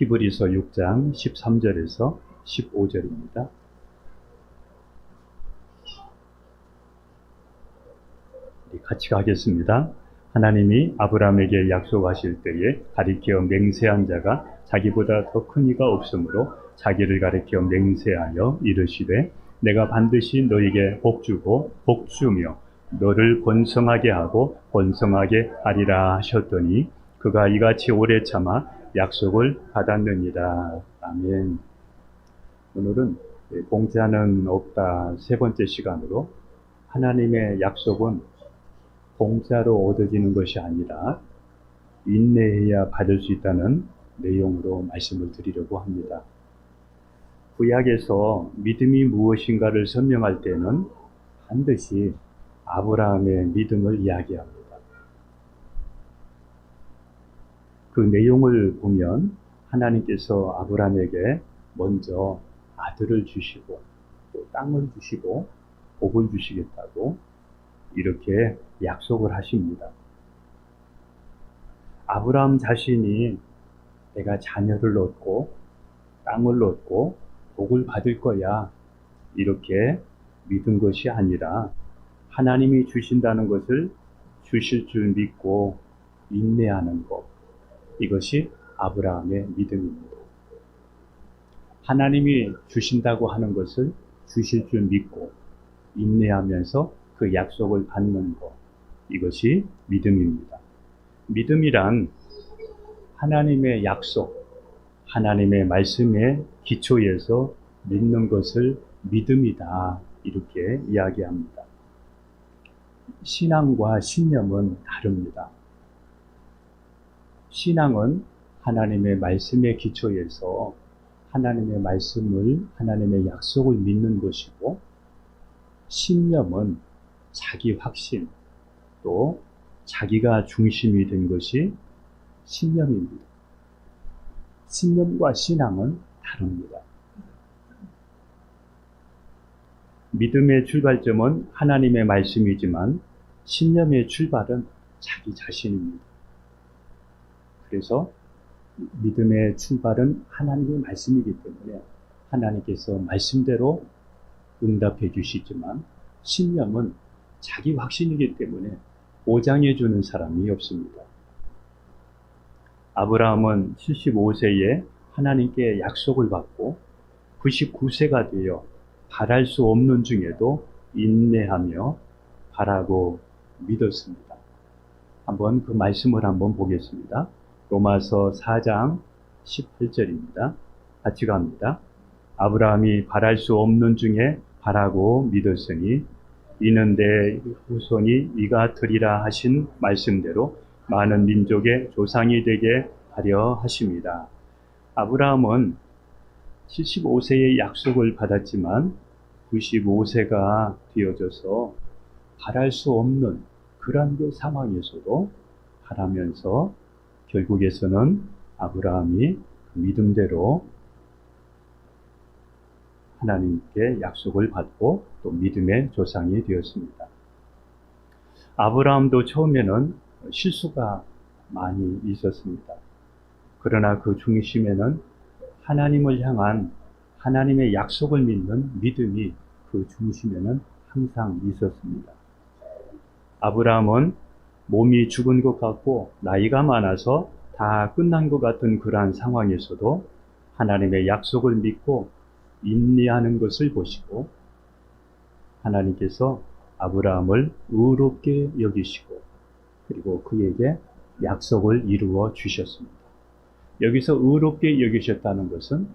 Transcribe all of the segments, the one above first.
히브리서 6장 13절에서 15절입니다. 같이 가겠습니다. 하나님이 아브라함에게 약속하실 때에 가리켜 맹세한 자가 자기보다 더 큰 이가 없으므로 자기를 가리켜 맹세하여 이르시되 내가 반드시 너에게 복주고 복주며 너를 번성하게 하고 번성하게 하리라 하셨더니 그가 이같이 오래 참아 약속을 받았느니라. 아멘. 오늘은 공짜는 없다 세 번째 시간으로 하나님의 약속은 공짜로 얻어지는 것이 아니라 인내해야 받을 수 있다는 내용으로 말씀을 드리려고 합니다. 구약에서 믿음이 무엇인가를 설명할 때는 반드시 아브라함의 믿음을 이야기합니다. 그 내용을 보면 하나님께서 아브라함에게 먼저 아들을 주시고 또 땅을 주시고 복을 주시겠다고 이렇게 약속을 하십니다. 아브라함 자신이 내가 자녀를 얻고 땅을 얻고 복을 받을 거야 이렇게 믿은 것이 아니라 하나님이 주신다는 것을 주실 줄 믿고 인내하는 것 이것이 아브라함의 믿음입니다. 하나님이 주신다고 하는 것을 주실 줄 믿고 인내하면서 그 약속을 받는 것 이것이 믿음입니다. 믿음이란 하나님의 약속, 하나님의 말씀의 기초에서 믿는 것을 믿음이다. 이렇게 이야기합니다. 신앙과 신념은 다릅니다. 신앙은 하나님의 말씀의 기초에서 하나님의 말씀을, 하나님의 약속을 믿는 것이고, 신념은 자기 확신, 또 자기가 중심이 된 것이 신념입니다. 신념과 신앙은 다릅니다. 믿음의 출발점은 하나님의 말씀이지만 신념의 출발은 자기 자신입니다. 그래서 믿음의 출발은 하나님의 말씀이기 때문에 하나님께서 말씀대로 응답해 주시지만 신념은 자기 확신이기 때문에 보장해 주는 사람이 없습니다. 아브라함은 75세에 하나님께 약속을 받고 99세가 되어 바랄 수 없는 중에도 인내하며 바라고 믿었습니다. 한번 그 말씀을 한번 보겠습니다. 로마서 4장 18절입니다. 같이 갑니다. 아브라함이 바랄 수 없는 중에 바라고 믿었으니 이는 내 후손이 이가 되리라 하신 말씀대로 많은 민족의 조상이 되게 하려 하십니다. 아브라함은 75세의 약속을 받았지만 95세가 되어져서 바랄 수 없는 그런 그 상황에서도 바라면서 결국에서는 아브라함이 그 믿음대로 하나님께 약속을 받고 또 믿음의 조상이 되었습니다. 아브라함도 처음에는 실수가 많이 있었습니다. 그러나 그 중심에는 하나님을 향한 하나님의 약속을 믿는 믿음이 그 중심에는 항상 있었습니다. 아브라함은 몸이 죽은 것 같고 나이가 많아서 다 끝난 것 같은 그러한 상황에서도 하나님의 약속을 믿고 인내하는 것을 보시고 하나님께서 아브라함을 의롭게 여기시고 그리고 그에게 약속을 이루어 주셨습니다. 여기서 의롭게 여기셨다는 것은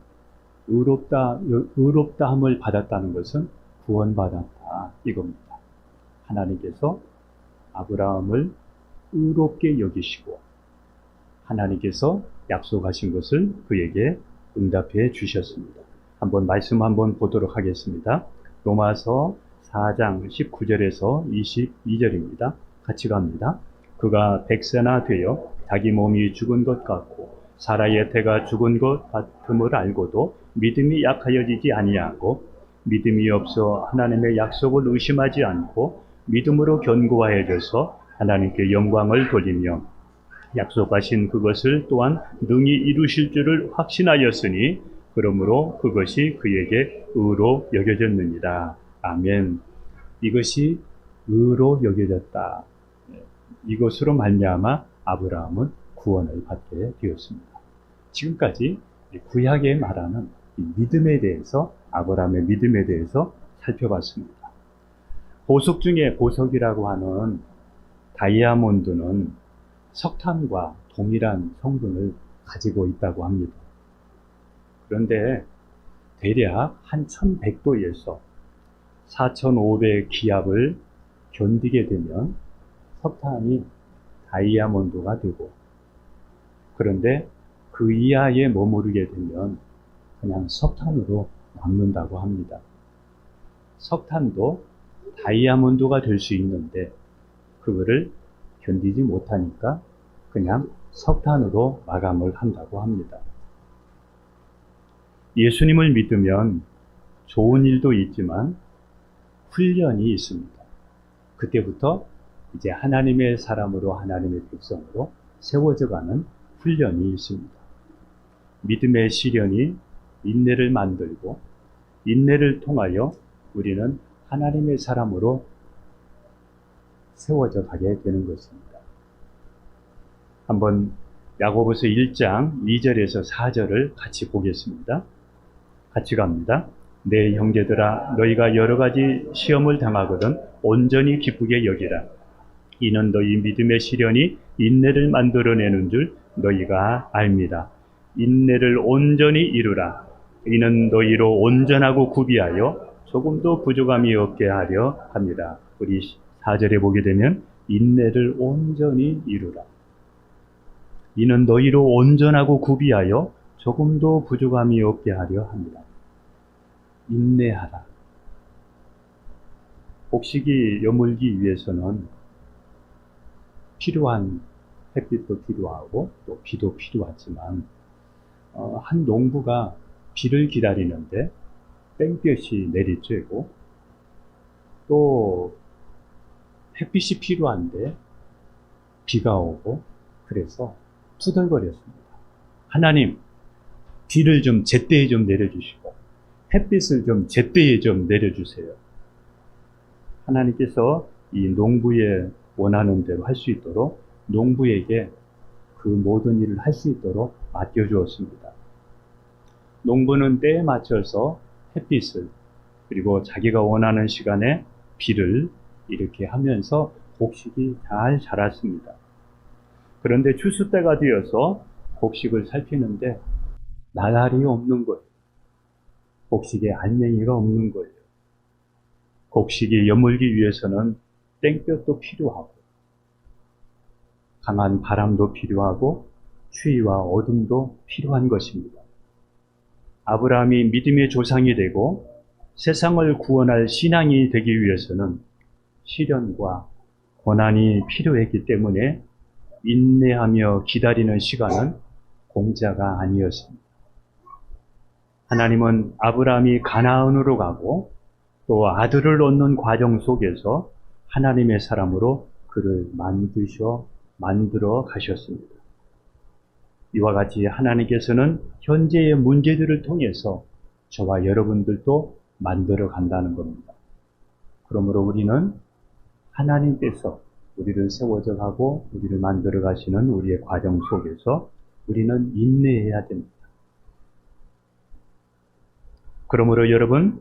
의롭다 의롭다함을 받았다는 것은 구원받았다 이겁니다. 하나님께서 아브라함을 의롭게 여기시고 하나님께서 약속하신 것을 그에게 응답해 주셨습니다. 한번 말씀 한번 보도록 하겠습니다. 로마서 4장 19절에서 22절입니다. 같이 갑니다. 그가 백세나 되어 자기 몸이 죽은 것 같고 사라의 태가 죽은 것 같음을 알고도 믿음이 약하여지지 아니하고 믿음이 없어 하나님의 약속을 의심하지 않고 믿음으로 견고하여져서 하나님께 영광을 돌리며 약속하신 그것을 또한 능히 이루실 줄을 확신하였으니 그러므로 그것이 그에게 의로 여겨졌느니라. 아멘. 이것이 의로 여겨졌다. 이것으로 말미암아 아브라함은 구원을 받게 되었습니다. 지금까지 구약에 말하는 이 믿음에 대해서 아브라함의 믿음에 대해서 살펴봤습니다. 보석 중에 보석이라고 하는 다이아몬드는 석탄과 동일한 성분을 가지고 있다고 합니다. 그런데 대략 한 1100도에서 4500 기압을 견디게 되면 석탄이 다이아몬드가 되고 그런데 그 이하에 머무르게 되면 그냥 석탄으로 남는다고 합니다. 석탄도 다이아몬드가 될 수 있는데 그거를 견디지 못하니까 그냥 석탄으로 마감을 한다고 합니다. 예수님을 믿으면 좋은 일도 있지만 훈련이 있습니다. 그때부터 이제 하나님의 사람으로 하나님의 백성으로 세워져 가는 훈련이 있습니다. 믿음의 시련이 인내를 만들고 인내를 통하여 우리는 하나님의 사람으로 세워져 가게 되는 것입니다. 한번 야고보서 1장 2절에서 4절을 같이 보겠습니다. 같이 갑니다. 내 형제들아 너희가 여러 가지 시험을 당하거든 온전히 기쁘게 여기라. 이는 너희 믿음의 시련이 인내를 만들어내는 줄 너희가 압니다. 인내를 온전히 이루라. 이는 너희로 온전하고 구비하여 조금도 부족함이 없게 하려 합니다. 우리 4절에 보게 되면 인내를 온전히 이루라. 이는 너희로 온전하고 구비하여 조금도 부족함이 없게 하려 합니다. 인내하라. 복식이 여물기 위해서는 필요한 햇빛도 필요하고 또 비도 필요하지만 어, 한 농부가 비를 기다리는데 땡볕이 내리쬐고 또 햇빛이 필요한데 비가 오고 그래서 투덜거렸습니다. 하나님, 비를 좀 제때에 좀 내려주시고 햇빛을 좀 제때에 좀 내려주세요. 하나님께서 이 농부의 원하는 대로 할 수 있도록 농부에게 그 모든 일을 할 수 있도록 맡겨주었습니다. 농부는 때에 맞춰서 햇빛을 그리고 자기가 원하는 시간에 비를 이렇게 하면서 곡식이 잘 자랐습니다. 그런데 추수 때가 되어서 곡식을 살피는데 나날이 없는 거예요. 곡식에 안녕이가 없는 거예요. 곡식이 여물기 위해서는 땡볕도 필요하고 강한 바람도 필요하고 추위와 어둠도 필요한 것입니다. 아브라함이 믿음의 조상이 되고 세상을 구원할 신앙이 되기 위해서는 시련과 고난이 필요했기 때문에 인내하며 기다리는 시간은 공짜가 아니었습니다. 하나님은 아브라함이 가나안으로 가고 또 아들을 얻는 과정 속에서 하나님의 사람으로 그를 만드셔 만들어 가셨습니다. 이와 같이 하나님께서는 현재의 문제들을 통해서 저와 여러분들도 만들어 간다는 겁니다. 그러므로 우리는 하나님께서 우리를 세워져 가고 우리를 만들어 가시는 우리의 과정 속에서 우리는 인내해야 됩니다. 그러므로 여러분,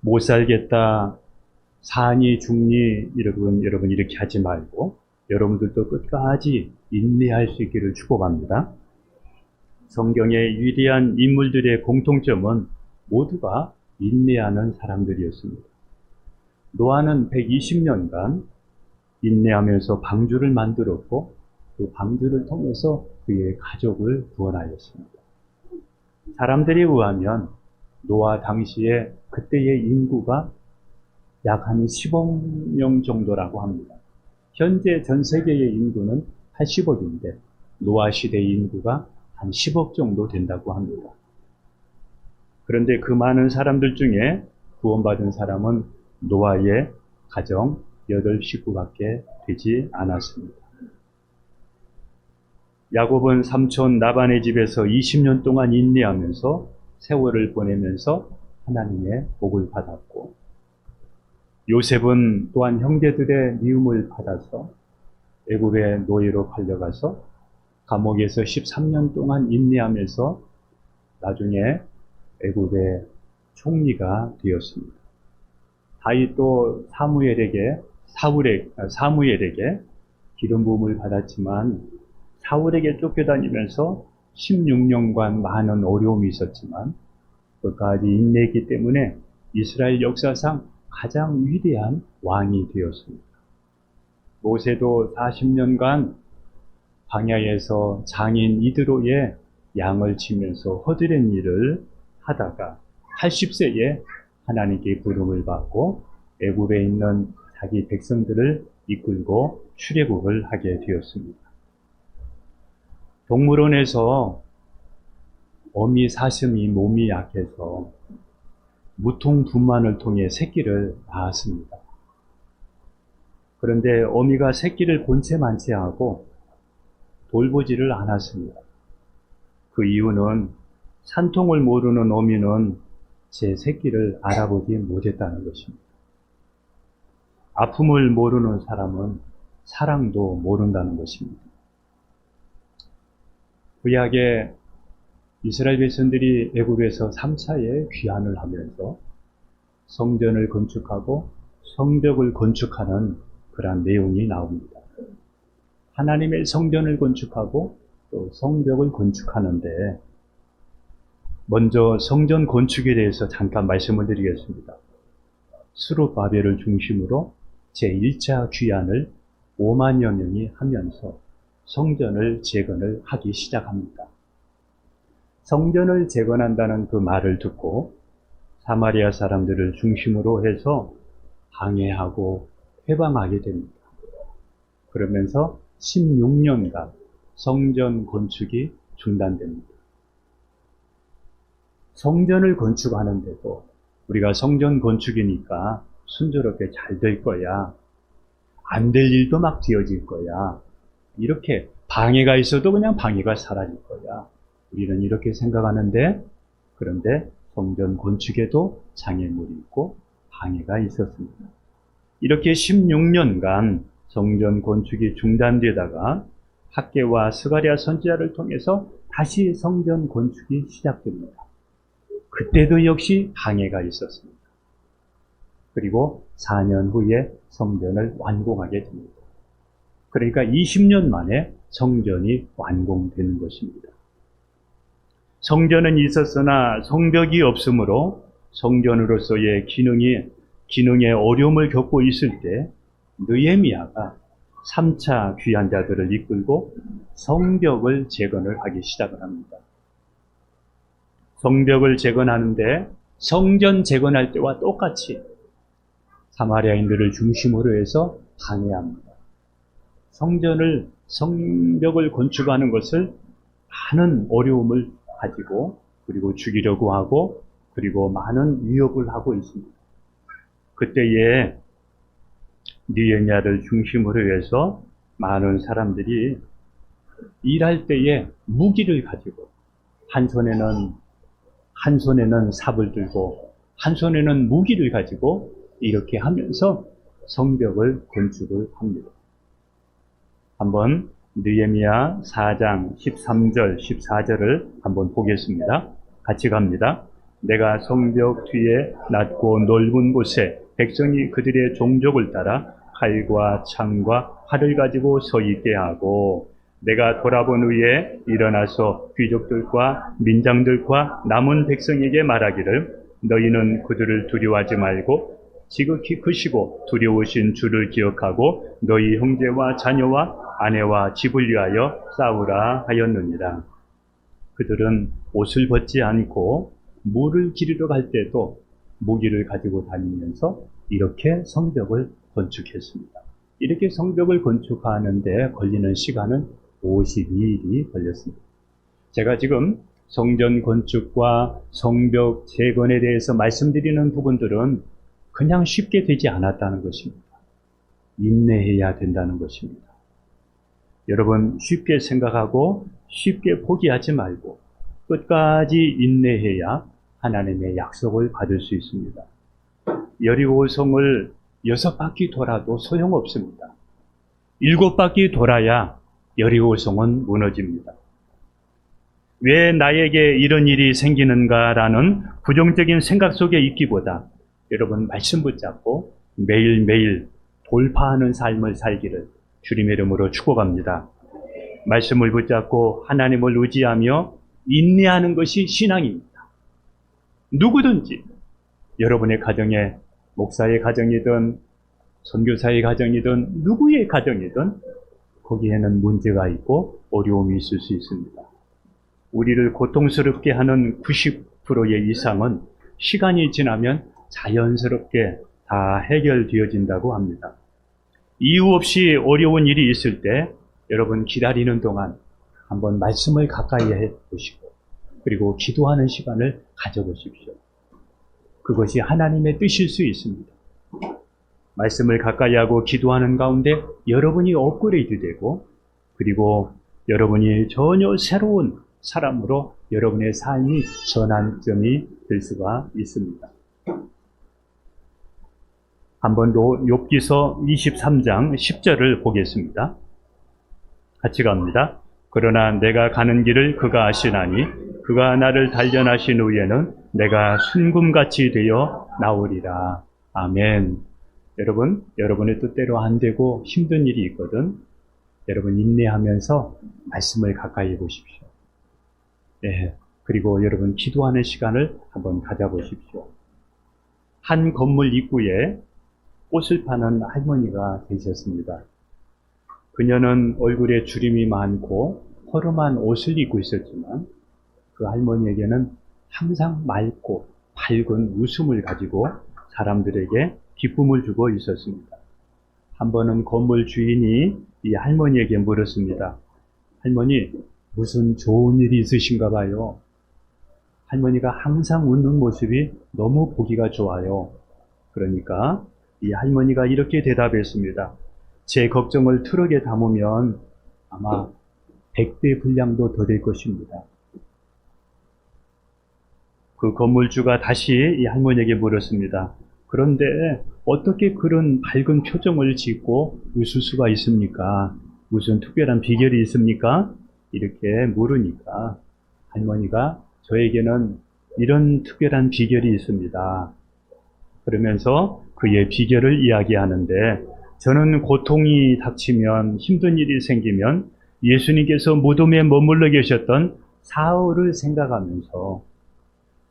못 살겠다, 사니, 중니, 여러분, 여러분 이렇게 하지 말고, 여러분들도 끝까지 인내할 수 있기를 축복합니다. 성경의 위대한 인물들의 공통점은 모두가 인내하는 사람들이었습니다. 노아는 120년간 인내하면서 방주를 만들었고 그 방주를 통해서 그의 가족을 구원하였습니다. 사람들이 의하면 노아 당시에 그때의 인구가 약 한 10억 명 정도라고 합니다. 현재 전 세계의 인구는 80억인데 노아 시대의 인구가 한 10억 정도 된다고 합니다. 그런데 그 많은 사람들 중에 구원받은 사람은 노아의 가정 8 식구밖에 되지 않았습니다. 야곱은 삼촌 나반의 집에서 20년 동안 인내하면서 세월을 보내면서 하나님의 복을 받았고 요셉은 또한 형제들의 미움을 받아서 애굽의 노예로 팔려가서 감옥에서 13년 동안 인내하면서 나중에 애굽의 총리가 되었습니다. 다윗도 사무엘에게 사울에 아, 사무엘에게 기름 부음을 받았지만 사울에게 쫓겨다니면서 16년간 많은 어려움이 있었지만 끝까지 인내했기 때문에 이스라엘 역사상 가장 위대한 왕이 되었습니다. 모세도 40년간 광야에서 장인 이드로의 양을 치면서 허드렛 일을 하다가 80세에 하나님께 부름을 받고 애굽에 있는 자기 백성들을 이끌고 출애굽을 하게 되었습니다. 동물원에서 어미 사슴이 몸이 약해서 무통 분만을 통해 새끼를 낳았습니다. 그런데 어미가 새끼를 본체 만체하고 돌보지를 않았습니다. 그 이유는 산통을 모르는 어미는 제 새끼를 알아보지 못했다는 것입니다. 아픔을 모르는 사람은 사랑도 모른다는 것입니다. 구약에 이스라엘 백성들이 애굽에서 3차의 귀환을 하면서 성전을 건축하고 성벽을 건축하는 그러한 내용이 나옵니다. 하나님의 성전을 건축하고 또 성벽을 건축하는데 먼저 성전 건축에 대해서 잠깐 말씀을 드리겠습니다. 수르바벨을 중심으로 제1차 귀환을 5만여 명이 하면서 성전을 재건을 하기 시작합니다. 성전을 재건한다는 그 말을 듣고 사마리아 사람들을 중심으로 해서 방해하고 해방하게 됩니다. 그러면서 16년간 성전 건축이 중단됩니다. 성전을 건축하는데도 우리가 성전 건축이니까 순조롭게 잘 될 거야. 안 될 일도 막 되어질 거야. 이렇게 방해가 있어도 그냥 방해가 사라질 거야. 우리는 이렇게 생각하는데 그런데 성전 건축에도 장애물이 있고 방해가 있었습니다. 이렇게 16년간 성전 건축이 중단되다가 학계와 스가리아 선지자를 통해서 다시 성전 건축이 시작됩니다. 그때도 역시 방해가 있었습니다. 그리고 4년 후에 성전을 완공하게 됩니다. 그러니까 20년 만에 성전이 완공되는 것입니다. 성전은 있었으나 성벽이 없으므로 성전으로서의 기능이 기능의 어려움을 겪고 있을 때 느헤미야가 3차 귀한 자들을 이끌고 성벽을 재건을 하기 시작을 합니다. 성벽을 재건하는데 성전 재건할 때와 똑같이 사마리아인들을 중심으로 해서 방해합니다. 성전을 성벽을 건축하는 것을 많은 어려움을 가지고 그리고 죽이려고 하고 그리고 많은 위협을 하고 있습니다. 그때에 니에냐를 중심으로 해서 많은 사람들이 일할 때에 무기를 가지고 한 손에는 한 손에는 삽을 들고 한 손에는 무기를 가지고 이렇게 하면서 성벽을 건축을 합니다. 한번 느헤미야 4장 13절 14절을 한번 보겠습니다. 같이 갑니다. 내가 성벽 뒤에 낮고 넓은 곳에 백성이 그들의 종족을 따라 칼과 창과 활을 가지고 서 있게 하고 내가 돌아본 후에 일어나서 귀족들과 민장들과 남은 백성에게 말하기를 너희는 그들을 두려워하지 말고 지극히 크시고 두려우신 주를 기억하고 너희 형제와 자녀와 아내와 집을 위하여 싸우라 하였느니라. 그들은 옷을 벗지 않고 물을 기르러 갈 때도 무기를 가지고 다니면서 이렇게 성벽을 건축했습니다. 이렇게 성벽을 건축하는데 걸리는 시간은 52일이 걸렸습니다. 제가 지금 성전 건축과 성벽 재건에 대해서 말씀드리는 부분들은 그냥 쉽게 되지 않았다는 것입니다. 인내해야 된다는 것입니다. 여러분 쉽게 생각하고 쉽게 포기하지 말고 끝까지 인내해야 하나님의 약속을 받을 수 있습니다. 여리고성을 여섯 바퀴 돌아도 소용없습니다. 일곱 바퀴 돌아야 여리고성은 무너집니다. 왜 나에게 이런 일이 생기는가라는 부정적인 생각 속에 있기보다 여러분 말씀 붙잡고 매일매일 돌파하는 삶을 살기를 주님의 이름으로 축복합니다. 말씀을 붙잡고 하나님을 의지하며 인내하는 것이 신앙입니다. 누구든지 여러분의 가정에 목사의 가정이든 선교사의 가정이든 누구의 가정이든 거기에는 문제가 있고 어려움이 있을 수 있습니다. 우리를 고통스럽게 하는 90%의 이상은 시간이 지나면 자연스럽게 다 해결되어진다고 합니다. 이유 없이 어려운 일이 있을 때 여러분 기다리는 동안 한번 말씀을 가까이 해 보시고 그리고 기도하는 시간을 가져보십시오. 그것이 하나님의 뜻일 수 있습니다. 말씀을 가까이 하고 기도하는 가운데 여러분이 업그레이드 되고 그리고 여러분이 전혀 새로운 사람으로 여러분의 삶이 전환점이 될 수가 있습니다. 한번 더 욥기서 23장 10절을 보겠습니다. 같이 갑니다. 그러나 내가 가는 길을 그가 아시나니 그가 나를 단련하신 후에는 내가 순금같이 되어 나오리라. 아멘. 여러분, 여러분의 뜻대로 안 되고 힘든 일이 있거든. 여러분 인내하면서 말씀을 가까이 해 보십시오. 예. 그리고 여러분 기도하는 시간을 한번 가져보십시오. 한 건물 입구에 꽃을 파는 할머니가 계셨습니다. 그녀는 얼굴에 주림이 많고 허름한 옷을 입고 있었지만 그 할머니에게는 항상 맑고 밝은 웃음을 가지고 사람들에게 기쁨을 주고 있었습니다. 한 번은 건물 주인이 이 할머니에게 물었습니다. 할머니, 무슨 좋은 일이 있으신가 봐요. 할머니가 항상 웃는 모습이 너무 보기가 좋아요. 그러니까 이 할머니가 이렇게 대답했습니다. 제 걱정을 트럭에 담으면 아마 100배 분량도 더 될 것입니다. 그 건물주가 다시 이 할머니에게 물었습니다. 그런데 어떻게 그런 밝은 표정을 짓고 웃을 수가 있습니까? 무슨 특별한 비결이 있습니까? 이렇게 물으니까 할머니가 저에게는 이런 특별한 비결이 있습니다. 그러면서 그의 비결을 이야기하는데 저는 고통이 닥치면 힘든 일이 생기면 예수님께서 무덤에 머물러 계셨던 사흘을 생각하면서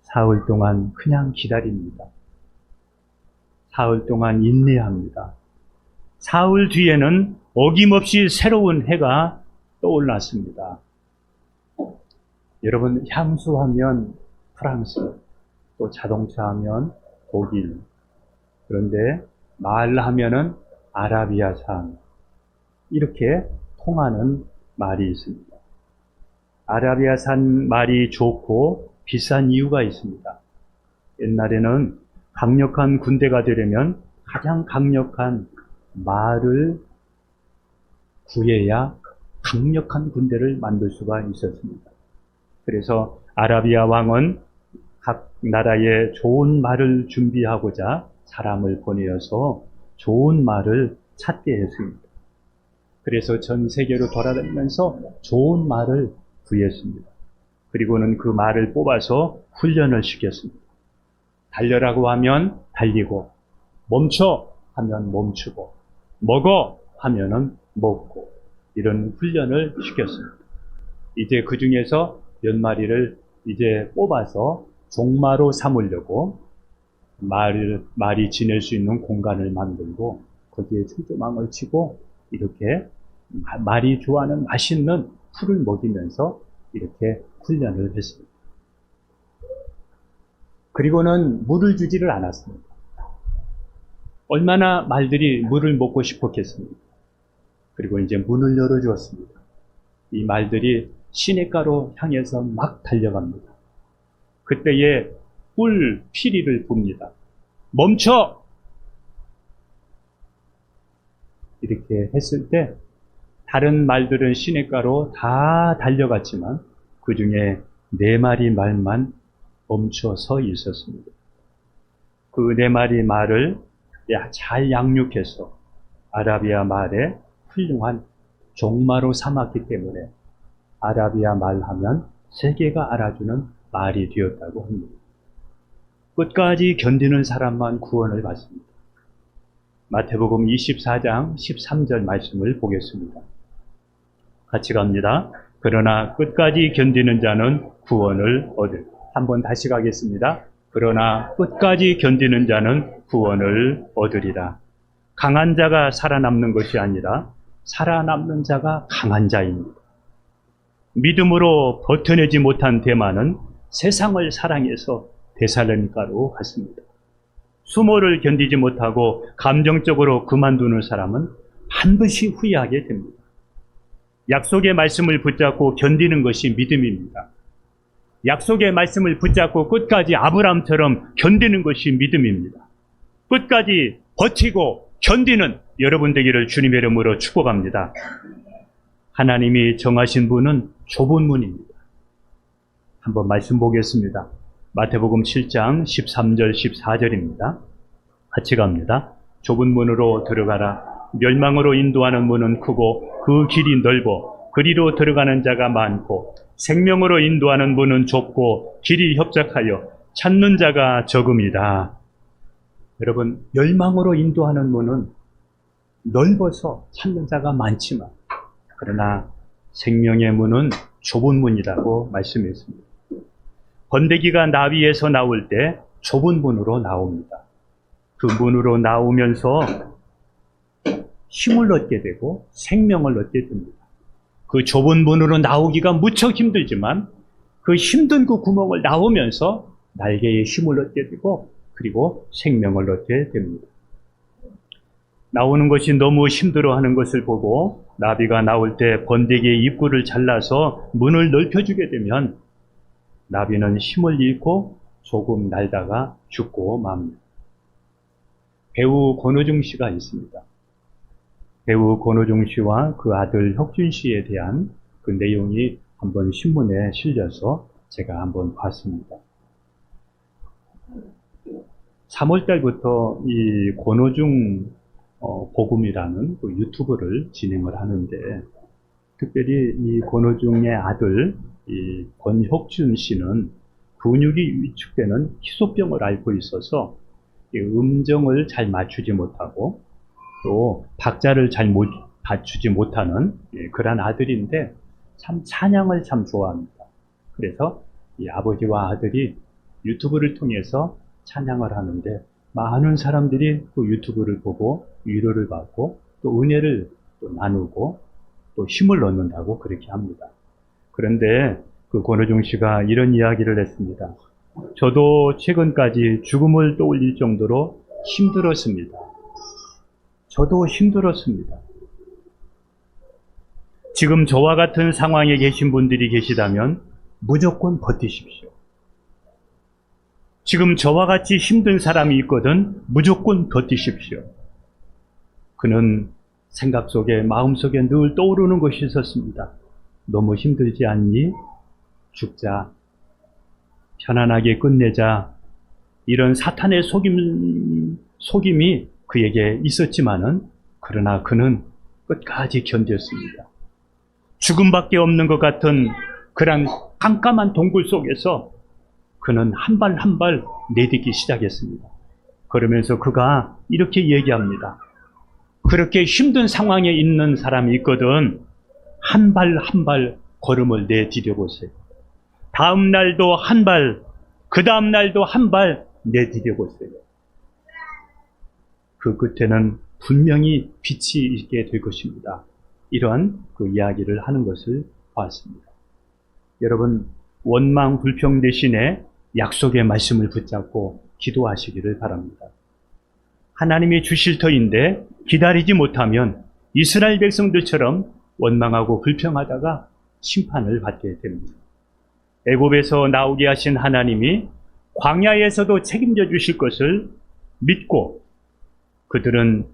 사흘 동안 그냥 기다립니다. 사흘 동안 인내합니다. 사흘 뒤에는 어김없이 새로운 해가 떠올랐습니다. 여러분, 향수 하면 프랑스, 또 자동차 하면 독일, 그런데 말 하면은 아라비아산, 이렇게 통하는 말이 있습니다. 아라비아산 말이 좋고 비싼 이유가 있습니다. 옛날에는 강력한 군대가 되려면 가장 강력한 말을 구해야 강력한 군대를 만들 수가 있었습니다. 그래서 아라비아 왕은 각 나라에 좋은 말을 준비하고자 사람을 보내어서 좋은 말을 찾게 했습니다. 그래서 전 세계로 돌아다니면서 좋은 말을 구했습니다. 그리고는 그 말을 뽑아서 훈련을 시켰습니다. 달려라고 하면 달리고, 멈춰 하면 멈추고, 먹어 하면은 먹고, 이런 훈련을 시켰습니다. 이제 그 중에서 몇 마리를 이제 뽑아서 종마로 삼으려고 말을, 말이 지낼 수 있는 공간을 만들고 거기에 철조망을 치고 이렇게 말이 좋아하는 맛있는 풀을 먹이면서 이렇게 훈련을 했습니다. 그리고는 물을 주지를 않았습니다. 얼마나 말들이 물을 먹고 싶었겠습니까? 그리고 이제 문을 열어주었습니다. 이 말들이 시냇가로 향해서 막 달려갑니다. 그때에 뿔 피리를 붑니다. 멈춰! 이렇게 했을 때 다른 말들은 시냇가로 다 달려갔지만 그 중에 네 마리 말만 멈춰 서 있었습니다. 그 네 마리 말을 야- 잘 양육해서 아라비아 말에 훌륭한 종마로 삼았기 때문에 아라비아 말하면 세계가 알아주는 말이 되었다고 합니다. 끝까지 견디는 사람만 구원을 받습니다. 마태복음 24장 13절 말씀을 보겠습니다. 같이 갑니다. 그러나 끝까지 견디는 자는 구원을 얻을. 한번 다시 가겠습니다. 그러나 끝까지 견디는 자는 구원을 얻으리라. 강한 자가 살아남는 것이 아니라 살아남는 자가 강한 자입니다. 믿음으로 버텨내지 못한 대만은 세상을 사랑해서 데살로니가로 갔습니다. 수모를 견디지 못하고 감정적으로 그만두는 사람은 반드시 후회하게 됩니다. 약속의 말씀을 붙잡고 견디는 것이 믿음입니다. 약속의 말씀을 붙잡고 끝까지 아브라함처럼 견디는 것이 믿음입니다. 끝까지 버티고 견디는 여러분 되기를 주님의 이름으로 축복합니다. 하나님이 정하신 분은 좁은 문입니다. 한번 말씀 보겠습니다. 마태복음 7장 13절 14절입니다. 같이 갑니다. 좁은 문으로 들어가라. 멸망으로 인도하는 문은 크고 그 길이 넓어 그리로 들어가는 자가 많고 생명으로 인도하는 문은 좁고 길이 협착하여 찾는 자가 적음이다. 여러분, 멸망으로 인도하는 문은 넓어서 찾는 자가 많지만 그러나 생명의 문은 좁은 문이라고 말씀했습니다. 번데기가 나위에서 나올 때 좁은 문으로 나옵니다. 그 문으로 나오면서 힘을 얻게 되고 생명을 얻게 됩니다. 그 좁은 문으로 나오기가 무척 힘들지만 그 힘든 그 구멍을 나오면서 날개에 힘을 얻게 되고 그리고 생명을 얻게 됩니다. 나오는 것이 너무 힘들어하는 것을 보고 나비가 나올 때 번데기의 입구를 잘라서 문을 넓혀주게 되면 나비는 힘을 잃고 조금 날다가 죽고 맙니다. 배우 권호중 씨가 있습니다. 배우 권호중 씨와 그 아들 혁준 씨에 대한 그 내용이 한번 신문에 실려서 제가 한번 봤습니다. 3월 달부터 이 권호중 어, 복음이라는 그 유튜브를 진행을 하는데 특별히 이 권호중의 아들 이 권혁준 씨는 근육이 위축되는 희소병을 앓고 있어서 이 음정을 잘 맞추지 못하고 또 박자를 잘 못 맞추지 못하는 예, 그런 아들인데 참 찬양을 참 좋아합니다. 그래서 이 아버지와 아들이 유튜브를 통해서 찬양을 하는데 많은 사람들이 그 유튜브를 보고 위로를 받고 또 은혜를 또 나누고 또 힘을 얻는다고 그렇게 합니다. 그런데 그 권호중 씨가 이런 이야기를 했습니다. 저도 최근까지 죽음을 떠올릴 정도로 힘들었습니다. 저도 힘들었습니다. 지금 저와 같은 상황에 계신 분들이 계시다면 무조건 버티십시오. 지금 저와 같이 힘든 사람이 있거든 무조건 버티십시오. 그는 생각 속에 마음 속에 늘 떠오르는 것이 있었습니다. 너무 힘들지 않니? 죽자. 편안하게 끝내자. 이런 사탄의 속임, 속임이 그에게 있었지만은 그러나 그는 끝까지 견뎠습니다. 죽음밖에 없는 것 같은 그런 깜깜한 동굴 속에서 그는 한 발 한 발 내딛기 시작했습니다. 그러면서 그가 이렇게 얘기합니다. 그렇게 힘든 상황에 있는 사람이 있거든 한 발 한 발 걸음을 내디뎌 보세요. 다음 날도 한 발, 그 다음 날도 한 발 내디뎌 보세요. 그 끝에는 분명히 빛이 있게 될 것입니다. 이러한 그 이야기를 하는 것을 봤습니다. 여러분, 원망 불평 대신에 약속의 말씀을 붙잡고 기도하시기를 바랍니다. 하나님이 주실 터인데 기다리지 못하면 이스라엘 백성들처럼 원망하고 불평하다가 심판을 받게 됩니다. 애굽에서 나오게 하신 하나님이 광야에서도 책임져 주실 것을 믿고 그들은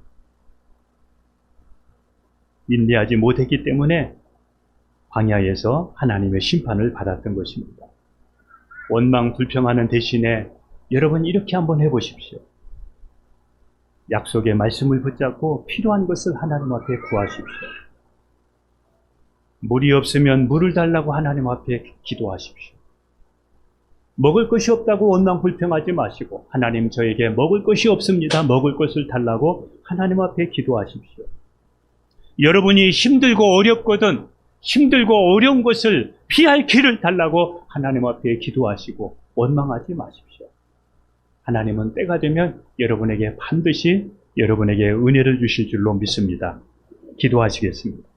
인내하지 못했기 때문에 광야에서 하나님의 심판을 받았던 것입니다. 원망 불평하는 대신에 여러분 이렇게 한번 해보십시오. 약속의 말씀을 붙잡고 필요한 것을 하나님 앞에 구하십시오. 물이 없으면 물을 달라고 하나님 앞에 기도하십시오. 먹을 것이 없다고 원망 불평하지 마시고 하나님 저에게 먹을 것이 없습니다. 먹을 것을 달라고 하나님 앞에 기도하십시오. 여러분이 힘들고 어렵거든 힘들고 어려운 것을 피할 길을 달라고 하나님 앞에 기도하시고 원망하지 마십시오. 하나님은 때가 되면 여러분에게 반드시 여러분에게 은혜를 주실 줄로 믿습니다. 기도하시겠습니다.